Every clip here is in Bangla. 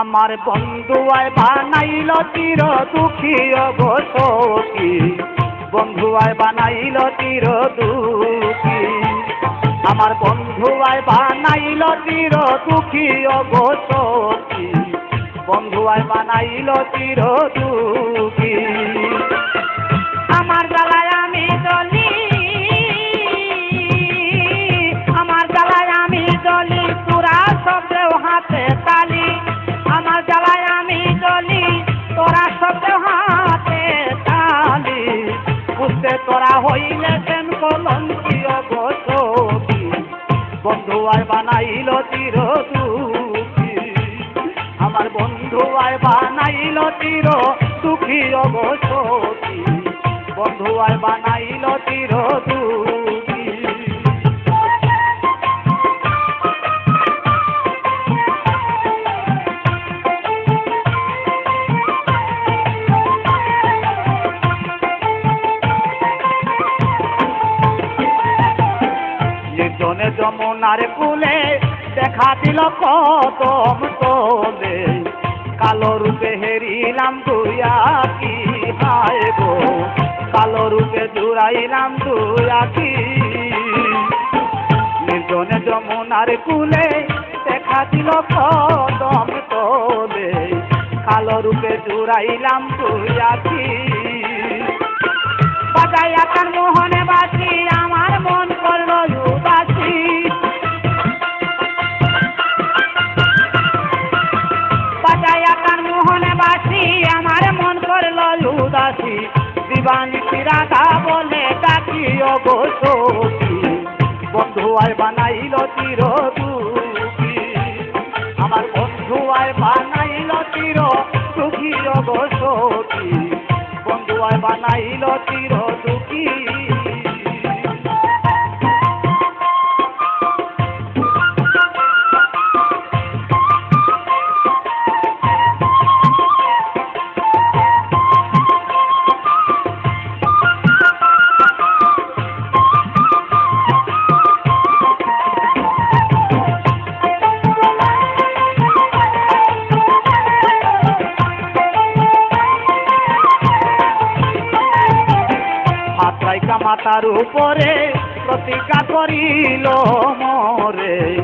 আমার বন্ধু আয় বানাইল চির দুঃখী অবসী আয় বানাইল চির দুঃখী। আমার বন্ধু আয় বানাইল চির দুঃখী অবসী আয় বানাইল চির দুঃখী। তোরা হইলে কেন কলঙ্কি অবসখী বন্ধু আর বানাইল চির দুঃখী আমার বন্ধু আর বানাইল চির দুঃখী অবসখী বন্ধু আর বানাইল চির দুঃখী যমুনার কুলে দেখা দিল কদম তোলে। কালো রূপে হেরিলাম দুয়া কি হায় গো? কালো রূপে জুড়াইলাম দুয়া কি? নির্জনে যমুনার কুলে দেখা দিল কদম তোলে। কালো রূপে জুড়াইলাম দুয়া কি? বাজাই আকার মোহনে বাসি করল উদাসী। দিবানি রাধা বলে ডাকি অবসী বন্ধু আয় বানাইল চির দুঃখী আমার বন্ধু আয় বানাইল চির সুখী অবসী বন্ধু আয় বানাইল চির মাতার উপরে প্রতিজ্ঞা করিল মরে।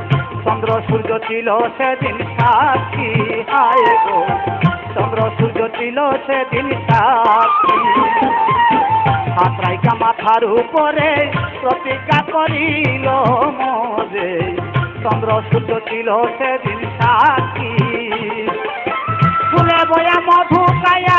চন্দ্র, সূর্য ছিল সেদিন সাক্ষী, হায় গো। চন্দ্র, সূর্য ছিল সেদিন সাক্ষী। হাতরাইকা মাথার উপরে প্রতিজ্ঞা করিল মরে। চন্দ্র, সূর্য ছিল সেদিন সাক্ষী। ফুলে বয়া মধু কায়া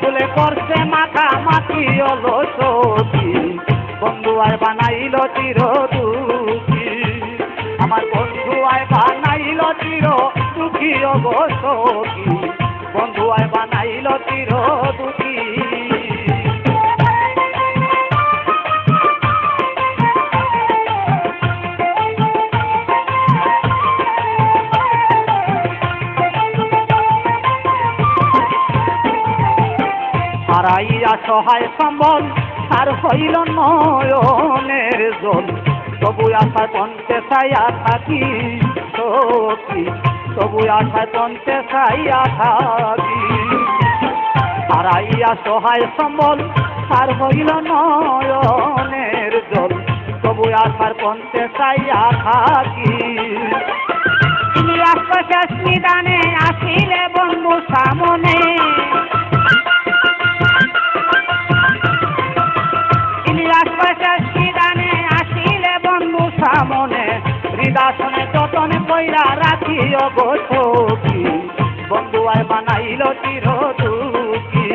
ফুলে করছে মাথা মাটি হলো সখী বন্ধু আয় বানাইল চির দুঃখী আমার বন্ধু আয় বানাইল চির দুঃখী অবসখী হারাইয়া সহায় সম্বল, আর হইল নয়নের জল। তবু আশা কণ্ঠে ছায়া থাকি, সখী। তবু আশা কণ্ঠে ছায়া থাকি। হারাইয়া সহায় সম্বল, আর হইল নয়নের জল। তবু আশার কণ্ঠে ছায়া থাকি। শেষ নিদানে, আসিলে বন্ধু সামনে। হৃদাসনে যতনে কইরা রাখি অবসখী বন্ধু আয় বানাইল চির দুঃখী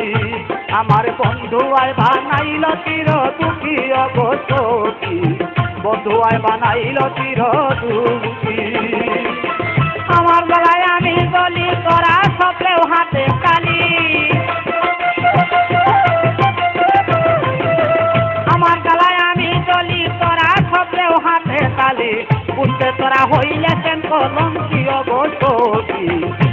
আমার বন্ধু আয় বানাইল চির দুঃখী অবসখী বন্ধু আয় বানাইল চির দুঃখী উঠতে তোরা হইলে কেন কলম কি বসতি।